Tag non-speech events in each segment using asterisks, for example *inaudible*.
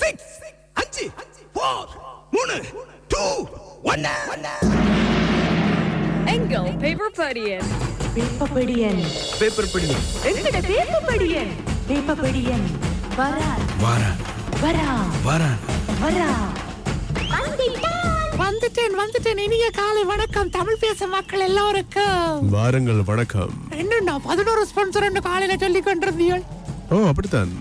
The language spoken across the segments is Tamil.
சிக்ஸ் அஞ்சு ஃபோர் மூணு டூ ஒன்னு எங்கள் பேப்பர் படியன் வேப்பப்படியன் பேப்பர் படிங்க எங்கட வேப்பப்படியன் வேப்பப்படியன் வரா வாரா வரா வாரா வரா வந்துட்டேன் வந்துட்டேன். இனிய காலை வணக்கம். தமிழ் பேச மக்கள் எல்லோருக்கும். வாருங்கள் வணக்கம். என்னண்ணா பதினோரு ஸ்பான்சர் காலையில சொல்லி கொண்டிருந்தீர்கள். ஓ அப்படித்தான்.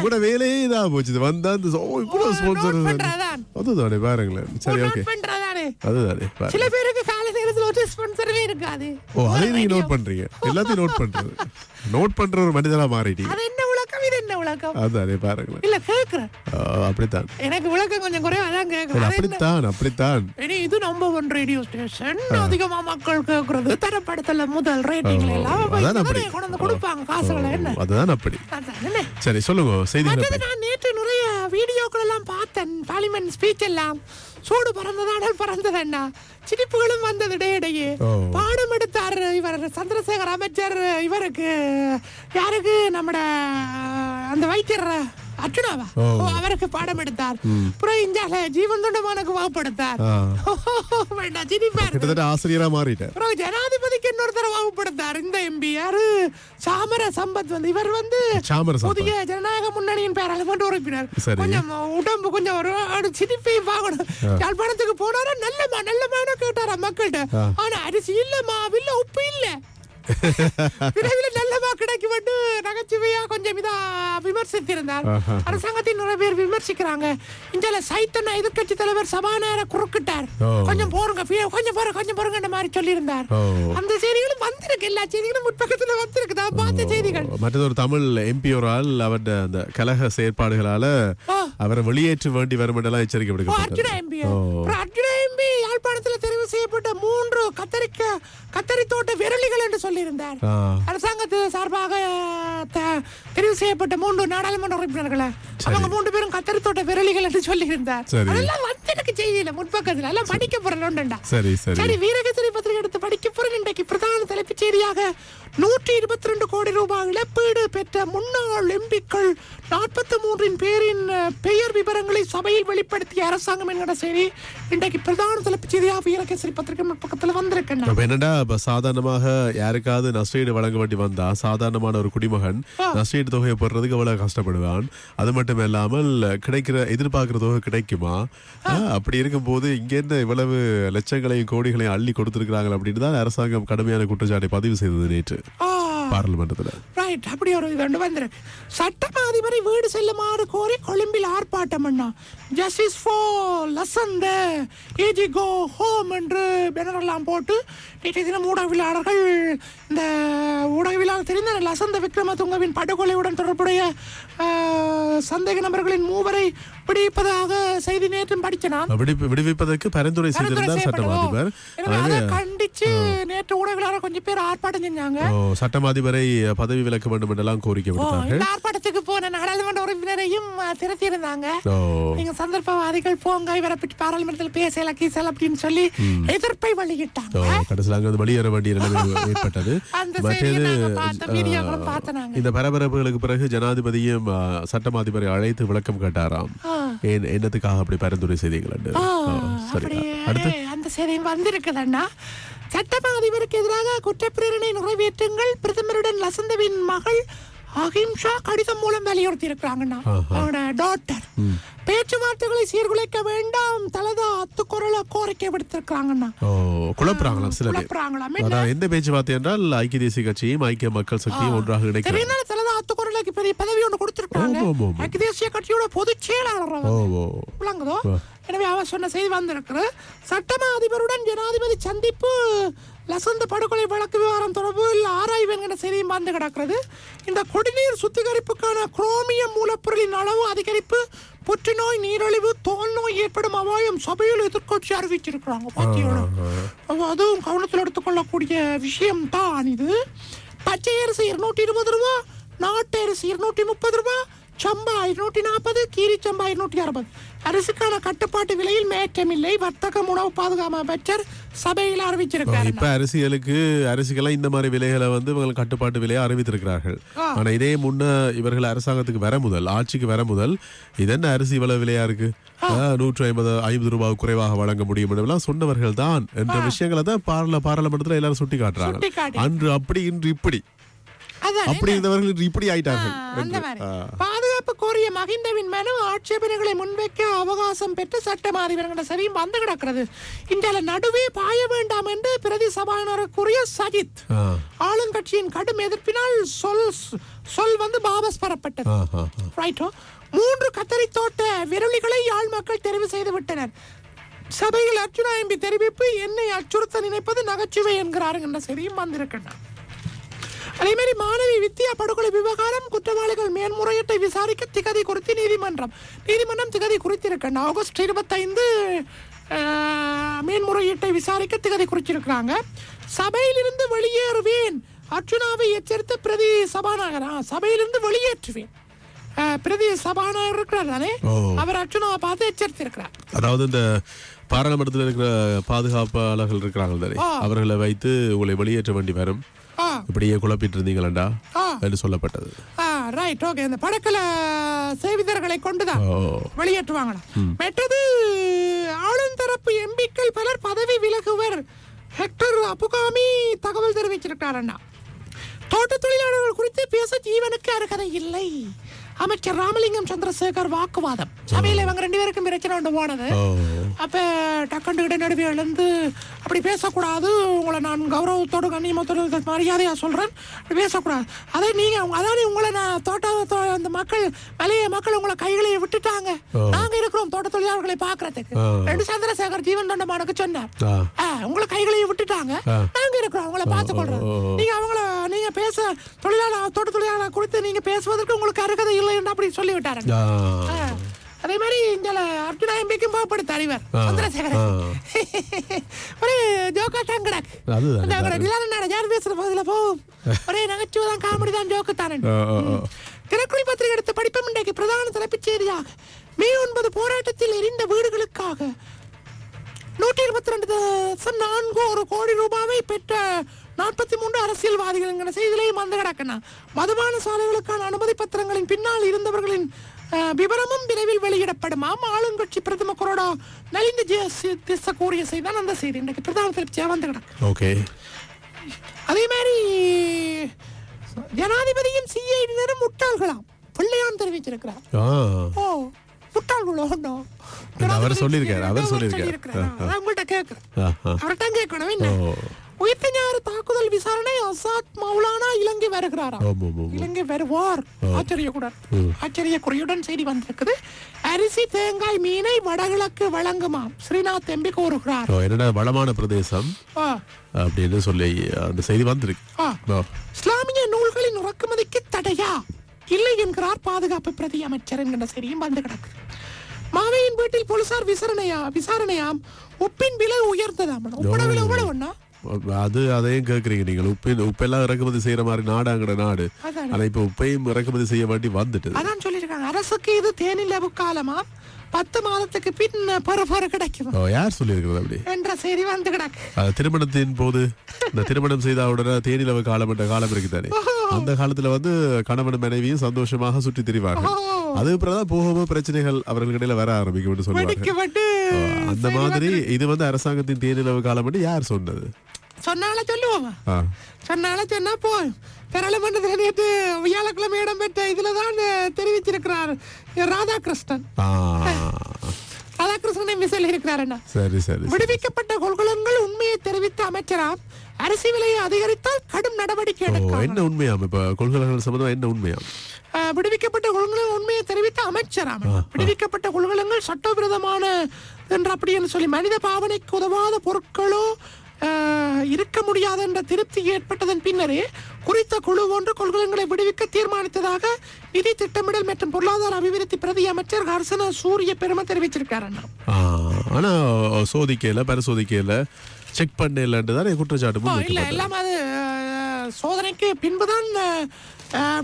கூட வேலையே இதா போச்சு. வந்தா இந்த இவ்வளவு ஸ்பான்சர். அதுதானே பாருங்களேன். சரி ஓகே அதுதானே. சில பேருக்கு காலை நேரத்துல ஒரு ஸ்பான்சரவே இருக்காது. ஓ அதை நீங்க. நோட் பண்றீங்க. எல்லாத்தையும் நோட் பண்றது. *laughs* நோட் பண்ற ஒரு மனிதனா மாறிட்டீங்க. விளக்கம் பாருங்களேன். இல்ல கேக்குறேன். அப்படித்தான். எனக்கு விளக்கம் கொஞ்சம் குறைவா தான் கேக்குறேன்? அப்படித்தான் அப்படித்தான். இனி இது நம்பர் ஒன் ரேடியோ ஸ்டேஷன் அதிகமா மக்கள் கேக்குறது. தரப்படுத்தல முதல் ரேட்டிங்ல எல்லாம் கொண்டு கொடுப்பாங்க. காசுகளை என்ன? அதுதான் அப்படி. சரி சொல்லுங்க பத்தி. நான் நேற்று நிறைய வீடியோக்கள் எல்லாம் பார்த்தேன். பார்லிமெண்ட் ஸ்பீச் எல்லாம். சூடு பறந்ததாடல் பறந்ததண்ணா சிரிப்புகளும் வந்தது இடையிடையே. பாடம் எடுத்தார் இவர். சந்திரசேகர் அமைச்சர் இவருக்கு. யாருக்கு? நம்மட அந்த வைத்தியர். ஓ, அவருக்கு பாடம் எடுத்தார். அப்புறம் இந்தியால ஜீவன் தொண்டமானுக்கு வகுப்படுத்தார். கிட்டத்தட்ட ஆசிரியரா மாறிட்டேன் அப்புறம் ஜனாதிபதிக்கு இன்னொரு தடவை வகுப்படுத்தார். இந்த எம்பி யாரு சாமர சம்பத் வந்து இவர் வந்து. புதிய ஜனநாயக முன்னணியின் பாராளுமன்ற உறுப்பினர். கொஞ்சம் உடம்பு கொஞ்சம் ஒரு சிரிப்பை பார்க்கணும் யாழ்ப்பாணத்துக்கு போனாரா? நல்லமா நல்லமான கேட்டாரா மக்கள்கிட்ட. ஆனா அரிசி இல்லம்மா இல்ல உப்பு இல்ல. *laughs* விரைவில் நகைச்சுவையா கொஞ்சம் இதா விமர்சித்திருந்தார். அரசாங்கத்தை நிறைய பேர் விமர்சிக்கிறாங்க. இந்த சைத்தன்ன எதிர்க்கட்சி தலைவர் சபாநாயகர் குறுக்கிட்டார். கொஞ்சம் போருங்க கொஞ்சம் போற கொஞ்சம் போறங்க மாதிரி சொல்லியிருந்தார். அந்த செய்திகளும் வந்திருக்கு எல்லா செய்திகளும் முற்பக்கத்துல வந்திருக்கு. நான் பார்த்த செய்திகள். மற்றது ஒரு தமிழ் எம்பி ஒரு ஆள் அவருடைய அந்த கலக செயற்பாடுகளால. அவரை வெளியேற்ற வேண்டி வரும் என்றெல்லாம் எச்சரிக்கை விடுக்கப்பட்டது ஓ அர்ஜுனா எம்பி யாழ்ப்பாணத்துல தெரிவு செய்யப்பட்ட மூன்று கத்தரிக்க கத்தரி தோட்ட விரலிகள் என்று சொல்லியிருந்தார். அரசாங்கத்து சார்பாக தெரிவு செய்யப்பட்ட மூன்று நாடாளுமன்ற உறுப்பினர்களை அவங்க மூன்று பேரும் கத்தரி தோட்ட விரலிகள் என்று சொல்லியிருந்தார். அதெல்லாம் வந்திருக்கு செய்தியில முற்பக்கத்துல. எல்லாம் படிக்க போறேன்டா சரி சரி. சரி வீரகேசரி பத்திரிகை எடுத்து படிக்க போறேன். இன்றைக்கு பிரதான தலைப்புச் செய்தியாக நூற்றி இருபத்தி ரெண்டு கோடி ரூபாய் இழப்பீடு பெற்ற முன்னாள் எம்பிக்கள் நாற்பத்தி மூன்றின் பேரின் பெயர் விவரங்களை சபையில் வெளிப்படுத்திய அரசாங்கம் என்கிற செய்தி. இன்றைக்கு பிரதான தலைப்புச் செய்தியாக வீரகேசரி பத்திரிகை பக்கத்துல வந்திருக்கேன் என்னடா சாதாரணமாக யாருக்காவது நஷ்டஈடு வழங்க வேண்டி வந்தா சாதாரணமான ஒரு குடிமகன் நஷ்டஈடு தொகையை போடுறதுக்கு எவ்வளவு கஷ்டப்படுவான்? அது மட்டும் இல்லாமல் கிடைக்கிற எதிர்பார்க்கிற தொகை கிடைக்குமா? அப்படி இருக்கும்போது இங்க என்ன இவ்வளவு லட்சங்களையும் கோடிகளையும் அள்ளி கொடுத்திருக்கிறாங்க அப்படின்னு தான் அரசாங்கம் கடுமையான குற்றச்சாட்டை பதிவு செய்தது நேற்று. பாராளுமன்றத்துல. ரைட் அப்படி ஒரு இது ஒன்று வந்திருக்கு அதிபரை வீடு செல்லுமாறு கோரி கொழும்பில் ஆர்ப்பாட்டம் அண்ணா. Justice for Lasantha AG go home என்று பேனரெல்லாம் போட்டு நேற்றைய தினம் ஊடகவியலாளர்கள் இந்த ஊடகவியலாளர் தெரிந்த லசந்த விக்ரமதுங்கவின் படுகொலையுடன் தொடர்புடைய சந்தேக நபர்களின் மூவரை பிடிப்பதாக செய்தி நேற்றும் படிச்சேன் நான் விடி விடுவிப்பதற்கு பரிந்துரை செய்திருந்தார் சட்டம்? அதிபர் கண்டிச்சு நேற்று ஊடகவியலாளர் கொஞ்சம் பேர் ஆர்ப்பாட்டம் செஞ்சாங்க. ஓ, சட்டம் அதிபரை பதவி விலக்க வேண்டும் என்றெல்லாம் கோரிக்கை விடுத்தார்கள். ஆர்ப்பாட்டத்துக்கு போன நாடாளுமன்ற உறுப்பினரையும் திருத்தி இருந்தாங்க நீங்க சந்தர்ப்பவாதிகள் போங்க இவரை பற்றி பாராளுமன்றத்தில் பேசல கீசல் அப்படின்னு சொல்லி எதிர்ப்பை ஓ, வெளியிட்டாங்க கடைசியில் அங்க வெளியேற வேண்டிய நிலைமை *laughs* ஏற்பட்டது. இந்த பரபரப்புகளுக்கு பிறகு ஜனாதிபதியும் ஆ, சட்டம் அதிபரை அழைத்து விளக்கம் கேட்டாராம். என்னத்துக்காக அப்படி பரிந்துரை செய்தீங்கள் சரி அடுத்து? அந்த செய்தியும் வந்திருக்குதண்ணா சட்டமா அதிபருக்கு எதிராக குற்றப்பிரேரணை நிறைவேற்றுங்கள். பிரதமருடன் லசந்தவின் மகள் அஹிம்சா கடிதம் மூலம் வலியுறுத்தி இருக்கிறாங்கண்ணா அவனோட டாக்டர் பேச்சுவார்த்தைகளை சீர்குலைக்க வேண்டாம். தலதா அத்துக்குறள கோரிக்கை விடுத்திருக்கிறாங்கண்ணா. ஓ குழப்புறாங்களாம் சில பேர் எந்த பேச்சுவார்த்தை என்றால் ஐக்கிய தேசிய கட்சியும் ஐக்கிய மக்கள் சக்தியும் ஒன்றாக இணைக்கிறாங்க தெரியுதானே தலதா அத்துக்குறளுக்கு பெரிய பதவி ஒன்று ஆமா. ஐக்கிய தேசிய கட்சியோட பொதுச் செயலாளர் விளங்குதோ? எனவே அவர் சொன்ன செய்தி வந்திருக்கிறது. சட்டமா அதிபருடன் ஜனாதிபதி சந்திப்பு லசந்த படுகொலை வழக்கு விவகாரம் தொடர்பில் ஆராய்வு என்கிற செய்தியும் வந்து கிடக்கிறது. இந்த குடிநீர் சுத்திகரிப்புக்கான குரோமியம் மூலப்பொருளின் அளவு அதிகரிப்பு புற்றுநோய் நீரிழிவு தோல் நோய் ஏற்படும் அபாயம் சபையில் எதிர்க்கட்சி அறிவிச்சிருக்கிறாங்க. அப்ப அதுவும் கவனத்தில் எடுத்துக்கொள்ளக்கூடிய விஷயம் தான் இது. பச்சை அரிசி இருநூற்றி இருபது ரூபா நாட்டு அரிசி இருநூற்றி முப்பது ரூபா சம்பா ஐநூற்றி நாற்பது கீரி சம்பா ஐநூற்றி அறுபது அரிசிக்கான கட்டுப்பாட்டு விலையில் மேற்றமில்லை வர்த்தக உணவு பாதுகாப்பு அமைச்சர் சபையில் அறிவிச்சிருக்காரு இப்ப அரிசிகளுக்கு அரிசிக்கெல்லாம் இந்த மாதிரி விலைகளை வந்து இவங்க கட்டுப்பாட்டு விலையை அறிவித்திருக்கிறார்கள். ஆனா இதே முன்ன இவர்கள் அரசாங்கத்துக்கு வர முதல் ஆட்சிக்கு வர முதல் இது என்ன அரிசி இவ்வளவு விலையா இருக்கு? நூற்று ஐம்பது ஐம்பது ரூபாய் குறைவாக வழங்க முடியும் எல்லாம் சொன்னவர்கள் தான் என்ற விஷயங்களை தான் பாராள பாராளுமன்றத்துல எல்லாரும் சுட்டி காட்டுறாங்க. அன்று அப்படி இன்று இப்படி. அப்படி இருந்தவர்கள் இப்படி ஆயிட்டார்கள் மகிந்தவின் மனு ஆட்சேபனைகளை முன்வைக்க அவகாசம் பெற்று சட்ட அதிபரங்கள சரியும் வந்து கிடக்கிறது. இந்த நடுவே பாய வேண்டாம் என்று பிரதி சபாநாயகர் கூறிய சஜித். ஆளுங்கட்சியின் கடும் எதிர்ப்பினால் சொல் சொல் வந்து வாபஸ் பெறப்பட்டது. ரைட்டோ மூன்று கத்தரி தோட்ட விரலிகளை யாழ் மக்கள் தெரிவு செய்து விட்டனர். சபையில் அர்ச்சுனா எம்பி தெரிவிப்பு என்னை அச்சுறுத்த நினைப்பது நகைச்சுவை என்கிறாருங்க என்ற செய்தியும் வந்திருக்கின்றன. அதே மாதிரி மாணவி வித்யா படுகொலை விவகாரம் குற்றவாளிகள் மேன்முறையீட்டை விசாரிக்க நீதிமன்றம் நீதிமன்றம் திகதி குறித்திருக்கின்ற ஆகஸ்ட் இருபத்தைந்து மேன்முறையீட்டை விசாரிக்க திகதி குறிச்சிருக்கிறாங்க சபையிலிருந்து வெளியேறுவேன். அர்ச்சுனாவை எச்சரித்த பிரதி சபாநாயகர். சபையிலிருந்து வெளியேற்றுவேன். பிரதி சபாநாயகர் இருக்கிறார் தானே. அவர் அர்ச்சுனாவை பார்த்து எச்சரித்திருக்கிறார். அதாவது இந்த பாராளுமன்றத்தில் இருக்கிற பாதுகாப்பாளர்கள் இருக்கிறாங்க தானே. அவர்களை வைத்து உங்களை வெளியேற்ற வேண்டி வரும். இப்படியே குழப்பிட்டு இருந்தீங்களா. என்று சொல்லப்பட்டது. ஆ ரைட் ஓகே இந்த படக்கல செய்திதர்களை கொண்டுதான் வெளியேற்றுவாங்களா? மற்றது ஆளுந்தரப்பு எம்பிக்கள் பலர் பதவி விலகுவர். ஹெக்டர் அப்புகாமி தகவல் தெரிவிச்சிருக்காரண்ணா தோட்ட தொழிலாளர்கள் குறித்து பேச ஜீவனுக்கு அருகதை இல்லை. அமைச்சர் ராமலிங்கம் சந்திரசேகர் வாக்குவாதம். சபையில இவங்க ரெண்டு பேருக்கும் பிரச்சனை ஒன்று போனது. அப்ப டக்கண்டு இடைநடுவே எழுந்து அப்படி பேசக்கூடாது உங்களை நான் கௌரவத்தோடு கண்ணியமத்தோடு மரியாதையா சொல்றேன். அப்படி பேசக்கூடாது. அதே நீங்க அதாவது உங்களை நான் தோட்ட அந்த மக்கள் மலைய மக்கள் உங்களை கைகளை விட்டுட்டாங்க. நாங்க இருக்கிறோம் தோட்ட தொழிலாளர்களை பாக்குறதுக்கு ஆ. ரெண்டு சந்திரசேகர் ஜீவன் தொண்டமானுக்கு சொன்னார். உங்களை கைகளையும் விட்டுட்டாங்க. நாங்க இருக்கிறோம் உங்களை பார்த்துக்கொள்றோம். ஓ, ஓ. நீங்க அவங்கள நீங்க பேச தொழிலாளர் தோட்ட தொழிலாளர் குறித்து நீங்க பேசுவதற்கு உங்களுக்கு அருகதை இல்லை என்று அப்படி சொல்லி விட்டாருங்க ஆ. ஆ. அதே மாதிரி இந்த அர்ஜுனா எம்பிக்கும் பாப்படு தலைவர். சந்திரசேகரன். ஒரே ஜோக்கா அதுதான். நிலான யார் பேசுற பதில போ ஒரே நகைச்சுவை தான் காமெடி தான் ஜோக்கு தானே. தினக்குறி பத்திரிகை எடுத்த படிப்பம் இன்றைக்கு பிரதான தலைப்புச் செய்தியாக மே ஒன்பது போராட்டத்தில் எரிந்த வீடுகளுக்காக நூற்றி இருபத்தி ரெண்டு நான்கு ஒரு கோடி ரூபாவை பெற்ற நாற்பத்தி மூன்று அரசியல்வாதிகள் என்கிற செய்தியிலையும் வந்து கிடக்கணும் மதுபான சாலைகளுக்கான அனுமதி பத்திரங்களின் பின்னால் இருந்தவர்களின் விவரமும் விரைவில் வெளியிடப்படுமாம் ஆளுங்கட்சி பிரதம கொரோடா நலிந்த திச கூறிய செய்தி தான் அந்த செய்தி. இன்றைக்கு பிரதான தலைப்பிச்சியா வந்து கிடக்கு. ஓகே. அதே மாதிரி ஜனாதிபதியின் சிஐடியினரும் முட்டாள்களாம். பிள்ளையான் தெரிவிச்சிருக்கிறார் ஓ முட்டாள்களோ? அவர் சொல்லியிருக்காரு, அவர் சொல்லியிருக்காரு. உங்கள்ட்ட கேட்கிறேன். அவர்கிட்ட கேட்கணும் என்ன. உயிர்த்த ஞாயிறு தாக்குதல் விசாரணை அசாத் மௌலானா இலங்கை ஆமா. இலங்கை வருவார். ஆச்சரியக்குடன். ஆச்சரியக்குறியுடன் செய்தி வந்திருக்குது. அரிசி தேங்காய் மீனை வடகிழக்கு வழங்குமாம். ஸ்ரீநாத் எம்பி கூறுகிறார். என்னடா வளமான பிரதேசம்? அப்படின்னு சொல்லி அந்த செய்தி வந்திருக்கு. இஸ்லாமிய நூல்களின் இறக்குமதிக்கு தடையா? இல்லை என்கிறார் பாதுகாப்பு பிரதி அமைச்சர் என்கிற செய்தியும் வந்து கிடக்கு. மாவையின் வீட்டில் போலீசார் விசாரணையா விசாரணையாம். உப்பின் விலை உயர்ந்ததாம். உப்பட விலை எவ்வளவுன்னா அது அதையும் கேக்குறீங்க நீங்கள் உப்பு உப்பெல்லாம் இறக்குமதி செய்யற மாதிரி நாடாங்கிற நாடு. அதானே. ஆனா இப்ப உப்பையும் இறக்குமதி செய்ய வேண்டி வந்துட்டு. அதான் சொல்லியிருக்காங்க. அரசுக்கு இது தேனிலவு காலமா? பத்து மாதத்துக்கு பின் பெற கிடைக்கும்? யார் சொல்லியிருக்கிறது அப்படி? என்ற செய்தி வந்து கிடக்கு. திருமணத்தின் போது இந்த திருமணம் செய்த உடனே தேனிலவு காலம் என்ற காலம் இருக்குதானே? அந்த காலத்துல வந்து கணவன் மனைவியும் சந்தோஷமாக சுற்றி திரிவார்கள். ஓ. அது தான் போக பிரச்சனைகள் அவர்களிடையில வர ஆரம்பிக்கும் சொல்லுவாங்க அந்த மாதிரி இது வந்து அரசாங்கத்தின் தேனிலவு காலம் என்று யார் சொன்னது? சொன்னால சொல்லுவோம். சொன்னால சொன்னா போய் பெரளமன்றத்தில் நேற்று வியாழக்கிழமை இடம்பெற்ற இதுல தான் தெரிவிச்சிருக்கிறார் ராதாகிருஷ்ணன். ராதாகிருஷ்ணன் எம்பி சொல்லியிருக்கிறார் என்ன? சரி சரி. விடுவிக்கப்பட்ட கொள்கலன்கள் உண்மையை தெரிவித்த அமைச்சராம் அரிசி விலையை அதிகரித்தால் கடும் நடவடிக்கை ஓ, எடுக்கும் என்ன உண்மையாம்? இப்ப கொள்கைகள் சம்பந்தமா என்ன உண்மையாம்? விடுவிக்கப்பட்ட கொள்கலன் உண்மையை தெரிவித்த அமைச்சராம். விடுவிக்கப்பட்ட கொள்கலன்கள் சட்டவிரோதமான என்று அப்படின்னு சொல்லி மனித பாவனைக்கு உதவாத பொருட்களோ இருக்க முடியாது என்ற திருப்தி ஏற்பட்டதன் பின்னரே குறித்த குழு ஒன்று கொள்கலன்களை விடுவிக்க தீர்மானித்ததாக நிதி திட்டமிடல் மற்றும் பொருளாதார அபிவிருத்தி பிரதி அமைச்சர் ஹர்சன சூரிய பெருமை தெரிவிச்சிருக்காரு அண்ணா. ஆ, ஆனா சோதிக்கையில பரிசோதிக்கையில செக் பண்ணலன்ட்டு தானே குற்றச்சாட்டு இல்ல எல்லாம் அது சோதனைக்கு பின்புதான்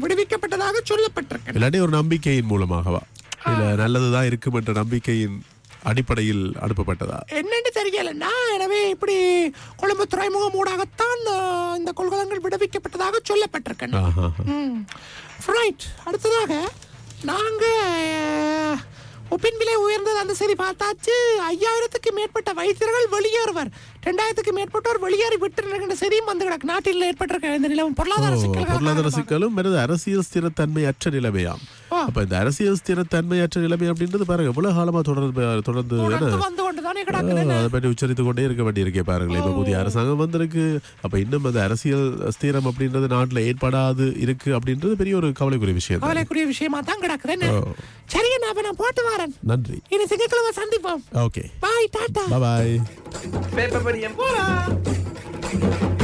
விடுவிக்கப்பட்டதாக சொல்லப்பட்டிருக்கு இல்லாட்டி ஒரு நம்பிக்கையின் மூலமாகவா? இல்ல நல்லதுதான் இருக்கும் என்ற நம்பிக்கையின் அடிப்படையில் அனுப்பப்பட்டதா? எனவே இப்படி கொழும்பு துறைமுகம் ஊடாகத்தான் இந்த கொள்கலங்கள் விடுவிக்கப்பட்டதாக சொல்லப்பட்டிருக்கேன். ரைட் அடுத்ததாக நாங்க அஹ், ஒப்பின் விலை உயர்ந்தது அந்த சரி பார்த்தாச்சு. ஐயாயிரத்துக்கு மேற்பட்ட வைத்தியர்கள் வெளியேறுவர். ரெண்டாயிரத்துக்கு மேற்பட்டோர் வெளியேறி விட்டு செய்தியும் வந்து கிடக்கு. நாட்டில் ஏற்பட்டிருக்க இந்த நிலவும் பொருளாதார ஓ, சிக்கல்கள் பொருளாதார. சிக்கலும் அரசியல் ஸ்திரத்தன்மை அற்ற நிலைமையாம். அப்ப இந்த அரசியல் ஸ்திரத்தன்மை அற்ற நிலைமை அப்படின்றது பாருங்க எவ்வளவு காலமா தொடர்ந்து தொடர்ந்து அதை பற்றி உச்சரித்து கொண்டே இருக்க வேண்டியிருக்கே பாருங்களேன். இப்ப புதிய அரசாங்கம் வந்திருக்கு அப்ப இன்னும் அந்த அரசியல் ஸ்திரம் அப்படின்றது நாட்டுல ஏற்படாது இருக்கு அப்படின்றது பெரிய ஒரு கவலைக்குரிய விஷயம். கவலைக்குரிய விஷயமா தான் கிடக்குது. சரி நான் போட்டு வரேன். நன்றி. இனி சந்திப்போம். Okay. Bye tata bye. Paper படியன் போலாம்